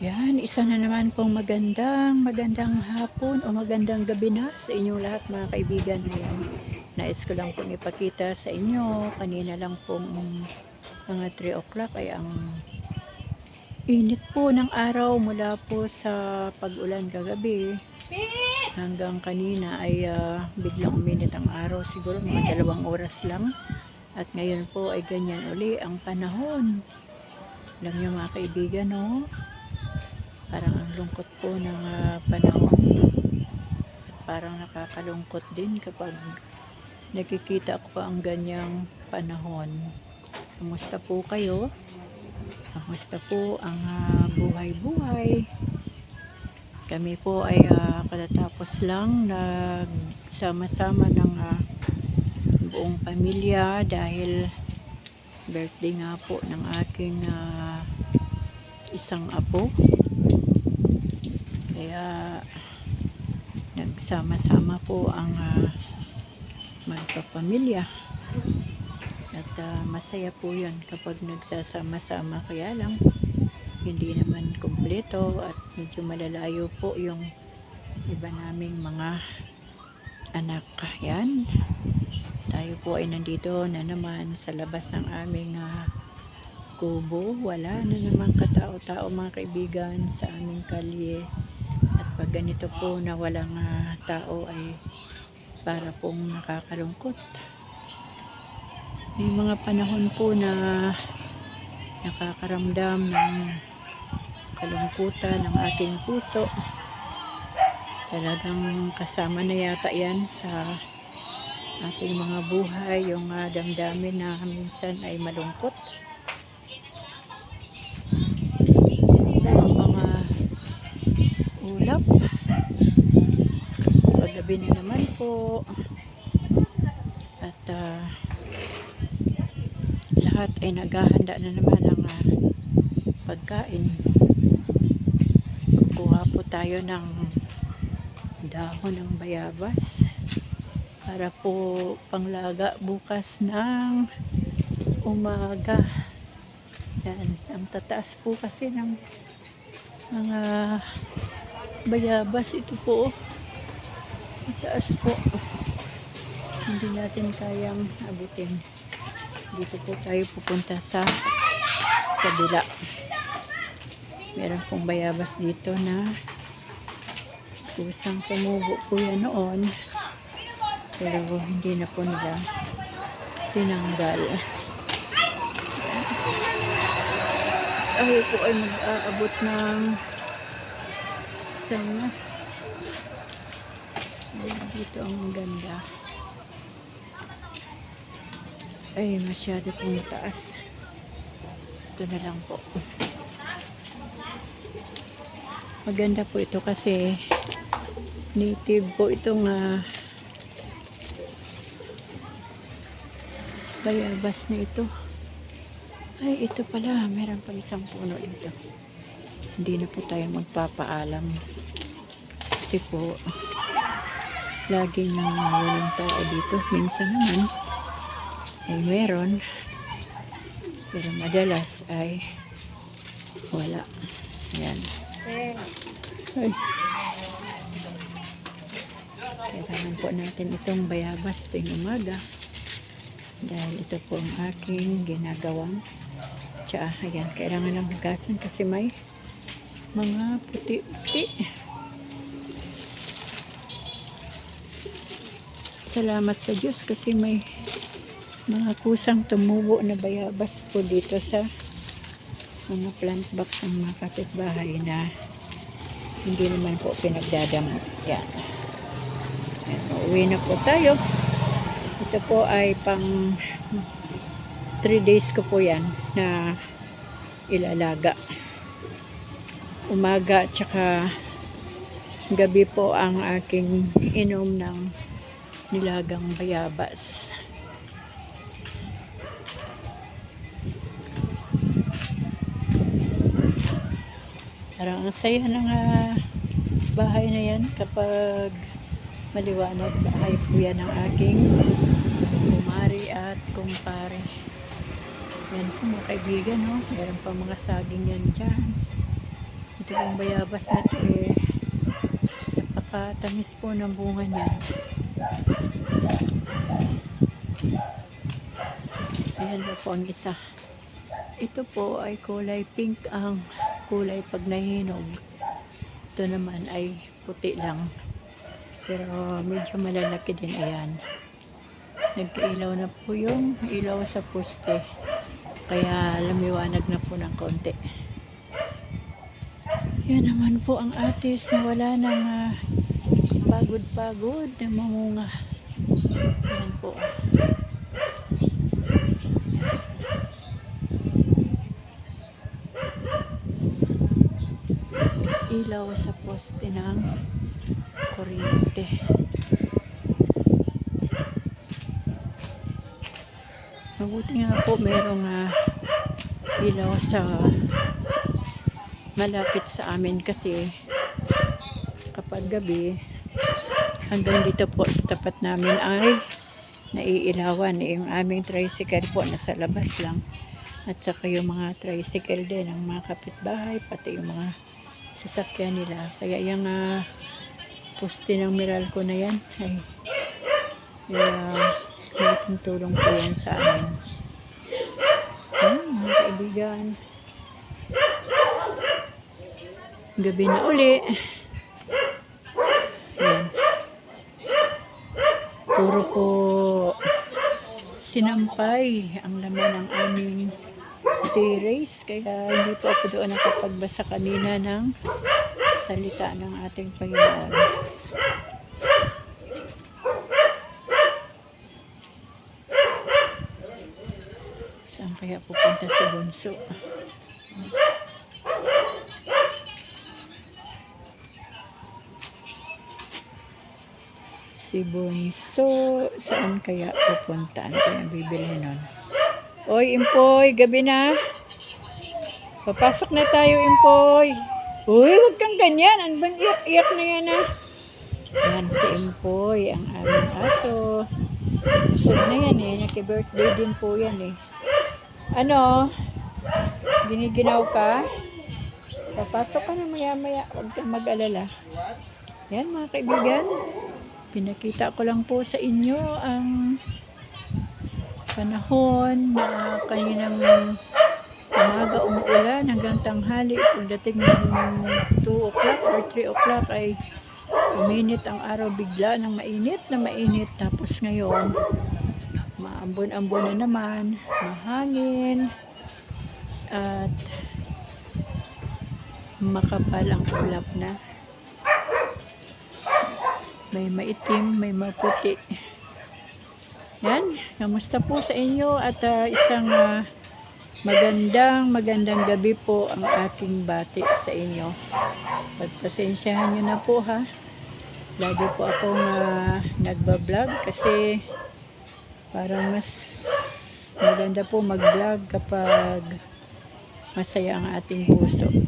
Yan, isa na naman pong magandang, magandang hapon o magandang gabi na sa inyong lahat mga kaibigan. Ayan, nais ko lang pong ipakita sa inyo. Kanina lang pong mga 3 o'clock ay ang init po ng araw mula po sa pag-ulan kagabi. Hanggang kanina ay ah, biglang uminit ang araw. Siguro mga dalawang oras lang. At ngayon po ay ganyan uli ang panahon. Alam niyo mga kaibigan, no? Parang ang lungkot po ng ah, panahon. Parang nakakalungkot din kapag nakikita ko ang ganyang panahon. Kamusta po kayo? Kamusta po ang ah, buhay-buhay? Kami po ay ah, katatapos lang nagsama-sama ng ah, buong pamilya dahil birthday nga po ng aking ah, isang apo. Kaya nagsama-sama po ang uh, magpapamilya. At ah, masaya po yun kapag nagsasama-sama. Kaya lang, hindi naman kumpleto at medyo malalayo po yung iba naming mga anak. Yan. Tayo po ay nandito na naman sa labas ng aming ah, kubo. Wala na naman katao-tao mga kaibigan sa aming kalye. Ganito po na walang ah, tao ay para pong nakakalungkot. May mga panahon po na nakakaramdam ng kalungkutan ng aking puso. Talagang kasama na yata yan sa ating mga buhay, yung ah, damdamin na minsan ay malungkot. Ulap. Paggabi na naman po. At ah, lahat ay naghahanda na naman ng ah, pagkain. Kuha po tayo ng dahon ng bayabas para po panglaga bukas ng umaga. Yan, ang tataas po kasi ng mga bayabas ito po. Mataas po. Hindi natin kayang abutin. Dito po tayo pupunta sa kabila. Meron pong bayabas dito na kusang tumubo po yan noon. Pero hindi na po nila tinanggal. Ayaw po ay mag-aabot ng isang Ayan, dito ang ganda. Ay, masyado pong mataas. Ito na lang po. Maganda po ito kasi native po itong ah, bayabas na ito. Ay, ito pala. Meron pa isang puno dito. Hindi na po tayo magpapaalam. Kasi po, laging walang tao dito. Minsan naman, ay meron. Pero madalas ay wala. Ayan. Ay. Kailangan po natin itong bayabas tuwing umaga. Dahil ito po ang aking ginagawang tsaa. Ayan, kailangan ng hugasan kasi may mga puti-puti. Salamat sa Diyos kasi may mga kusang tumubo na bayabas po dito sa mga plant box ng mga kapitbahay na hindi naman po pinagdadamot. Yan. Yan, Uuwi na po tayo. Ito po ay pang 3 days ko po yan na ilalaga. Umaga at saka gabi po ang aking inom ng nilagang bayabas. Parang ang saya ng ah, bahay na yan kapag maliwanag bahay po yan ng aking kumari at kumpare. Yan po mga kaibigan, no? Meron pa mga saging yan dyan. Ito pong bayabas na ito eh. Napakatamis po ng bunga niya. Ayan po ang isa. Ito po ay kulay pink ang kulay pag nahinog. Ito naman ay puti lang. Pero medyo malalaki din. Ayan. Nagkailaw na po yung ilaw sa poste. Kaya lumiwanag na po ng konti. Yan naman po ang atis na wala nang ah, pagod-pagod na mamunga. Yan po. Ilaw sa poste ng kuryente. Mabuti nga po merong ah, ilaw sa malapit sa amin kasi kapag gabi hanggang dito po sa tapat namin ay naiilawan. Yung aming tricycle po nasa labas lang. At saka yung mga tricycle din ng mga kapitbahay pati yung mga sasakyan nila. Kaya yung uh, poste ng Meralco na yan ay kaya malaking tulong po yan sa amin. Hmm, kaibigan. Gabi na uli yan puro po sinampay ang laman ng aming terrace. Kaya hindi po ako doon nakapagbasa kanina ng salita ng ating Panginoon. Saan kaya pupunta si Bunso si Bunso saan kaya pupunta ano kaya bibili nun Oy, Impoy, gabi na. Papasok na tayo, Impoy. Uy, huwag kang ganyan. Ano bang iyak-iyak na yan, ah? Yan si Impoy, ang aming aso. Busog na yan, eh. Naki-birthday din po yan, eh. Ano? Giniginaw ka? Papasok ka na maya-maya. Huwag kang mag-alala. Yan, mga kaibigan. Pinakita ko lang po sa inyo ang panahon na kaninang umaga umuulan hanggang tanghali. Pagdating ng 2 o'clock or 3 o'clock ay uminit ang araw bigla ng mainit na mainit. Tapos ngayon maambon-ambon na naman mahangin at makapal ang ulap na may maitim may maputi yan, kamusta po sa inyo at ah, isang ah, magandang magandang gabi po ang aking bati sa inyo. Pagpasensyahan nyo na po ha. Lagi po akong uh, nagbablog kasi parang mas maganda po mag-vlog kapag masaya ang ating puso.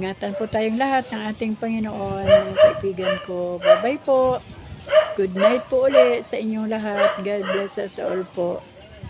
Ingatan po tayong lahat ng ating Panginoon, mga kaibigan ko. Bye-bye po. Good night po ulit sa inyong lahat. God bless us all po.